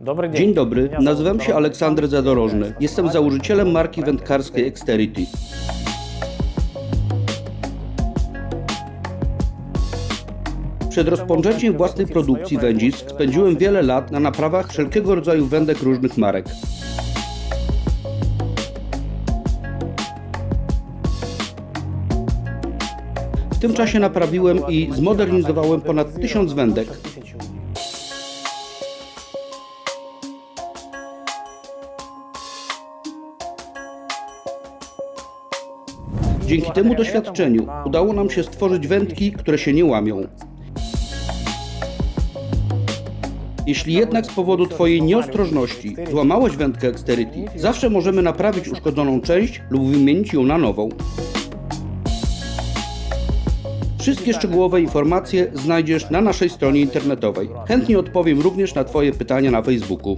Dobry dzień. Dzień dobry, nazywam się Aleksander Zadorożny. Jestem założycielem marki wędkarskiej Exterity. Przed rozpoczęciem własnej produkcji wędzisk spędziłem wiele lat na naprawach wszelkiego rodzaju wędek różnych marek. W tym czasie naprawiłem i zmodernizowałem ponad tysiąc wędek. Dzięki temu doświadczeniu udało nam się stworzyć wędki, które się nie łamią. Jeśli jednak z powodu Twojej nieostrożności złamałeś wędkę Exterity, zawsze możemy naprawić uszkodzoną część lub wymienić ją na nową. Wszystkie szczegółowe informacje znajdziesz na naszej stronie internetowej. Chętnie odpowiem również na Twoje pytania na Facebooku.